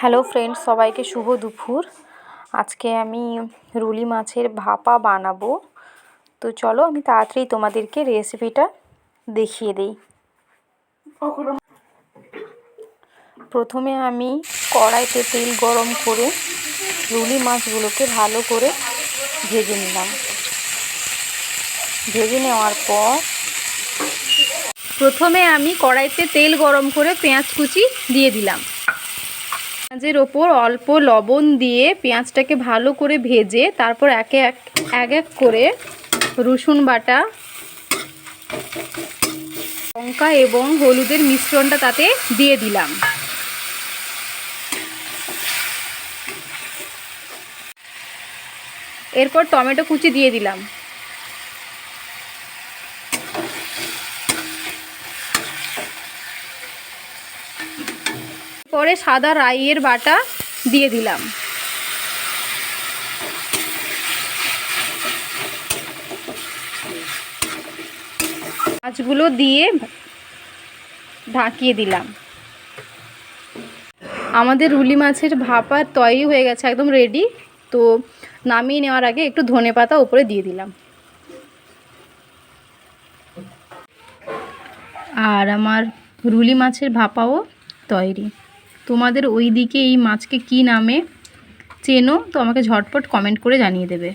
Hello friends সবাইকে শুভ দুপুর। আজকে আমি রুলি মাছের ভাপা বানাবো। তো চলো আমি তাড়াতাড়ি তোমাদেরকে রেসিপিটা দেখিয়ে দিই। প্রথমে আমি কড়াইতে তেল গরম করে রুলি মাছগুলোকে ভালো করে ভেজে নিলাম। ভেজে নেওয়ার পর প্রথমে আমি কড়াইতে তেল গরম করে পেঁয়াজ কুচি দিয়ে দিলাম। পেঁয়াজের ওপর অল্প লবণ দিয়ে পেঁয়াজটাকে ভালো করে ভেজে তারপর একে এক এক এক করে রসুন বাটা, লঙ্কা এবং হলুদের মিশ্রণটা তাতে দিয়ে দিলাম। এরপর টমেটো কুচি দিয়ে দিলাম। পরে সাদা রাইয়ের বাটা দিয়ে দিলাম। মাছগুলো দিয়ে ঢাকিয়ে দিলাম। আমাদের রুলি মাছের ভাপা তৈরি হয়ে গেছে, একদম রেডি তো নামিয়ে নেওয়ার আগে একটু ধনে পাতা উপরে দিয়ে দিলাম। আর আমার রুলি মাছের ভাপাও তৈরি। তোমাদের ওই দিকে এই মাছকে কি নামে চেনো, তো আমাকে ঝটপট কমেন্ট করে জানিয়ে দেবে।